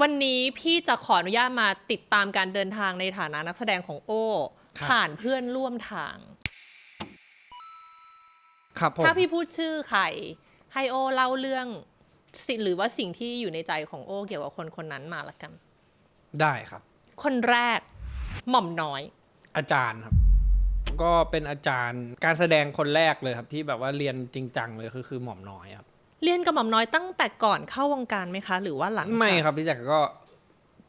วันนี้พี่จะขออนุญาตมาติดตามการเดินทางในฐานะนักแสดงของโอ้ครับ ผ่านเพื่อนร่วมทาง ครับผมถ้าพี่พูดชื่อใครให้โอเล่าเรื่องสิหรือว่าสิ่งที่อยู่ในใจของโอเกี่ยวกับคนคนนั้นมาละกัน ได้ครับ คนแรกหม่อมน้อย อาจารย์ครับ ก็เป็นอาจารย์การแสดงคนแรกเลยครับ ที่แบบว่าเรียนจริงจังเลยคือคือหม่อมน้อยครับ เรียนกับหม่อมน้อยตั้งแต่ก่อนเข้าวงการไหมคะ หรือว่าหลังจากไม่ครับพี่แจ็คก็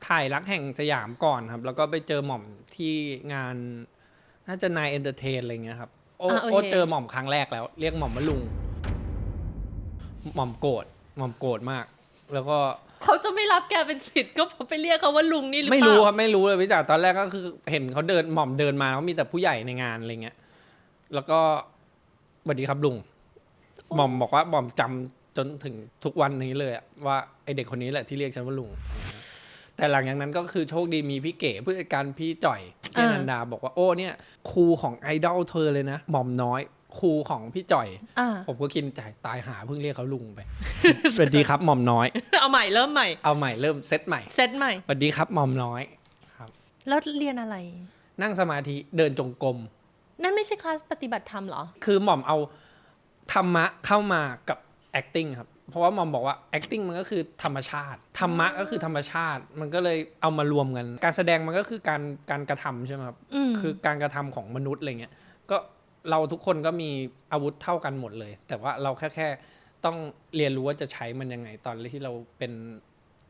ถ่ายรักแห่งสยามก่อนครับ แล้วก็ไปเจอหม่อมที่งาน น่าจะนายเอนเตอร์เทนอะไรเงี้ยครับ โออะโอเคโอเจอหม่อมครั้งแรกแล้ว เรียกหม่อมว่าลุง หม่อมโกรธหม่อมโกรธมาก แล้วก็เขาจะไม่รับแกเป็นสิทธิ์ก็เพราะไปเรียกเขาว่าลุงนี่หรือเปไม่ล่ารู้ครับไม่รู้เลยพี่จ๋าตอนแรกก็คือ เห็นเขาเดินหม่อมเดินมาเขามีแต่ผู้ใหญ่ในงานอะไรเงี้ยแล้วก็สวัสดีครับลุงหม่อมบอกว่าหม่อมจำ จนถึงทุกวันนี้เลยอะว่าไอเด็กคนนี้แหละที่เรียกฉันว่าลุง แต่หลังจากนั้นก็คือโชคดีมีพี่เก๋ผู้จัดการพี่จ่อยพี่อ่านันดาบอกว่าโอ้เนี่ยครูของไอดอลเธอเลยนะหม่อมน้อยครูของพี่จ่อยอ่าผมก็คิดในใจตายหาเพิ่งเรียกเขาลุงไปสวัสดีครับหม่อมน้อย เอาใหม่เริ่มใหม่เอาใหม่เริ่มเซตใหม่เซตใหม่สวัสดีครับหม่อมน้อยแล้วเรียนอะไร นั่งสมาธิเดินจงกรมนั่นไม่ใช่คลาสปฏิบัติธรรมเหรอ คือหม่อมเอาธรรมะเข้ามากับ acting ครับ เพราะว่าหม่อมบอกว่า acting มันก็คือธรรมชาติ ธรรมะก็คือธรรมชาติ มันก็เลยเอามารวมกัน การแสดงมันก็คือการการกระทำใช่ไหมครับอืมคือการกระทำของมนุษย์อะไรเงี้ย ก็เราทุกคนก็มีอาวุธเท่ากันหมดเลย แต่ว่าเราแค่แค่ต้องเรียนรู้ว่าจะใช้มันยังไงตอนที่เราเป็น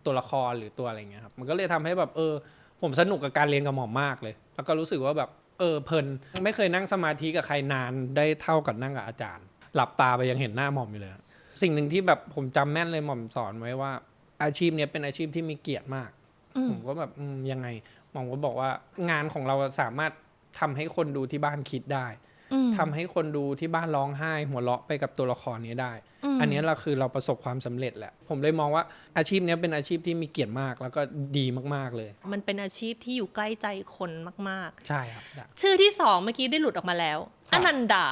ตัวละครหรือตัวอะไรเงี้ยครับ มันก็เลยทำให้แบบเออ ผมสนุกกับการเรียนกับหมอมมากเลย แล้วก็รู้สึกว่าแบบเออเพลิน ไม่เคยนั่งสมาธิกับใครนานได้เท่ากับนั่งกับอาจารย์ หลับตาไปยังเห็นหน้าหม่อมอยู่เลย สิ่งหนึ่งที่แบบผมจำแม่นเลยหม่อมสอนไว้ว่า อาชีพเนี้ยเป็นอาชีพที่มีเกียรติมากอืมผมก็แบบอืมยังไงหม่อมก็บอกว่างานของเราสามารถทำให้คนดูที่บ้านคิดได้อืมทำให้คนดูที่บ้านร้องไห้ หัวเราะไปกับตัวละครนี้ได้มอันเนี้ยเราคือเราประสบความสำเร็จแหละ ผมเลยมองว่าอาชีพเนี้ยเป็นอาชีพที่มีเกียรติมากแล้วก็ดีมากๆเลย มันเป็นอาชีพที่อยู่ใกล้ใจคนมากใช่ครับๆชื่อที่สองเมื่อกี้ได้หลุดออกมาแล้วครัอบนันดา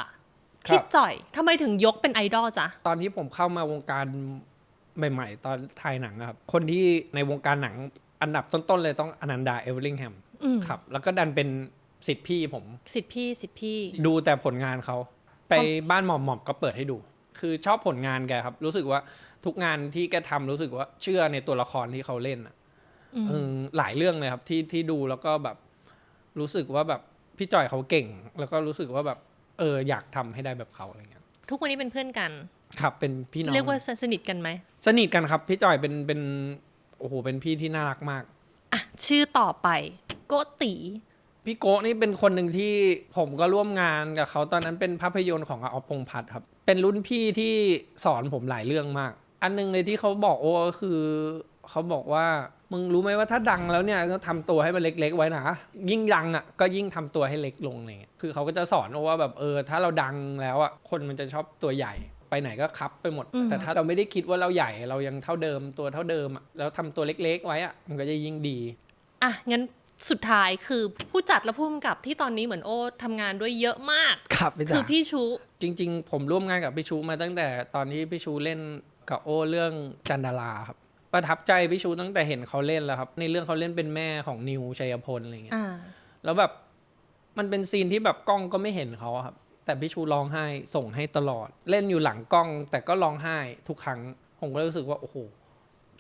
ครับ พี่จ่อยทำไมถึงยกเป็นไอดอลจ๊ะ ตอนที่ผมเข้ามาวงการใหม่ ๆ ตอนถ่ายหนังอะครับ คนที่ในวงการหนังอันดับต้น ๆ เลยต้องอนันดาเอเวอร์ลิงแฮมอืม ครับ แล้วก็ดันเป็นสิทธิ์พี่ผม สิทธิพี่สิทธิพี่ ดูแต่ผลงานเขา ไปบ้านหม่อมหม่อมก็เปิดให้ดู คือชอบผลงานแกครับ รู้สึกว่าทุกงานที่แกทำรู้สึกว่าเชื่อในตัวละครที่เขาเล่นอะอืม เออหลายเรื่องเลยครับที่ที่ดูแล้วก็แบบรู้สึกว่าแบบพี่จ่อยเขาเก่ง แล้วก็รู้สึกว่าแบบ เอออยากทำให้ได้แบบเขาอะไรเงี้ยทุกวันนี้เป็นเพื่อนกัน ครับเป็นพี่น้องเรียกว่าสนิทกันไหมสนิทกันครับพี่จ่อยเป็นเป็นโอ้โหเป็นพี่ที่น่ารักมากอะชื่อต่อไปโกติพี่โกะนี่เป็นคนหนึ่งที่ผมก็ร่วมงานกับเขาตอนนั้นเป็นภาพยนตร์ของอาออฟพงษ์พัฒน์ครับ เป็นรุ่นพี่ที่สอนผมหลายเรื่องมาก อันหนึงเลยที่เขาบอกโอ้ก็คือเขาบอกว่า มึงรู้ไหมว่าถ้าดังแล้วเนี่ยก็ทำตัวให้มันเล็ก ๆ ไว้นะยิ่งดังอะก็ยิ่งทำตัวให้เล็กลงอะไรเงี้ยคือเขาก็จะสอนโอ้ว่าแบบเออถ้าเราดังแล้วอะคนมันจะชอบตัวใหญ่ไปไหนก็คับไปหมดอืมแต่ถ้าเราไม่ได้คิดว่าเราใหญ่เรายังเท่าเดิมตัวเท่าเดิมอะแล้วทำตัวเล็ก ๆ ไว้อะมันก็จะยิ่งดีอะงั้นสุดท้ายคือผู้จัดและผู้กำกับที่ตอนนี้เหมือนโอ้ทำงานด้วยเยอะมากครับพี่คือจ๋าพี่ชู จริง ๆ ผมร่วมงานกับพี่ชูมาตั้งแต่ตอนที่พี่ชูเล่นกับโอเรื่องจันดาราครับ ประทับใจพี่ชูตั้งแต่เห็นเขาเล่นแล้วครับ ในเรื่องเขาเล่นเป็นแม่ของนิวชัยพลอะไรเงี้ยอ่าแล้วแบบมันเป็นซีนที่แบบกล้องก็ไม่เห็นเขาอะครับ แต่พี่ชูร้องไห้ส่งให้ตลอด เล่นอยู่หลังกล้อง แต่ก็ร้องไห้ทุกครั้ง ผมก็รู้สึกว่าโอ้โห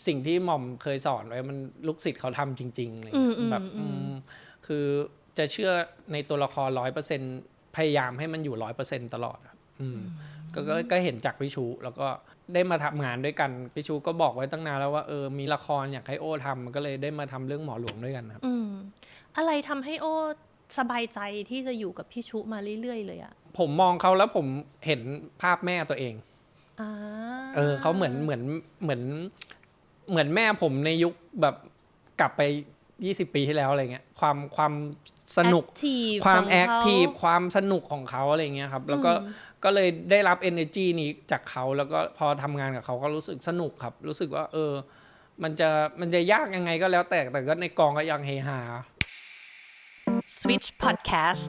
สิ่งที่หม่อมเคยสอนไว้มันลูกศิษย์เขาทำจริงๆอะไรเลยอืมอืมแบบอืมอืมคือจะเชื่อในตัวละครร้อยเปอร์เซ็นพยายามให้มันอยู่ร้อยเปอร์เซ็นตลอดครับอืม ก็ก็ก็เห็นจากพี่ชูแล้วก็ได้มาทำงานด้วยกันพี่ชูก็บอกไว้ตั้งนานแล้วว่าเออมีละครอยากให้โอ้ทำมันก็เลยได้มาทำเรื่องหมอหลวงด้วยกันครับ อืมอะไรทำให้โอ้สบายใจที่จะอยู่กับพี่ชุมาเรื่อยๆเลยอะผมมองเขาแล้วผมเห็นภาพแม่ตัวเองอ่าเออเขาเหมือนเหมือนเหมือน เหมือนแม่ผมในยุคแบบกลับไป ยี่สิบปีที่แล้วอะไรเงี้ยความความสนุก Active ความของแอคทีฟเขา ความสนุกของเขาอะไรเงี้ยครับ แล้วก็อืมก็เลยได้รับ energy นี้จากเขาแล้วก็พอทำงานกับเขาก็รู้สึกสนุกครับ รู้สึกว่า เออ มันจะมันจะยากยังไงก็แล้วแต่แต่ก็ในกองก็ยังเฮฮา Switch Podcast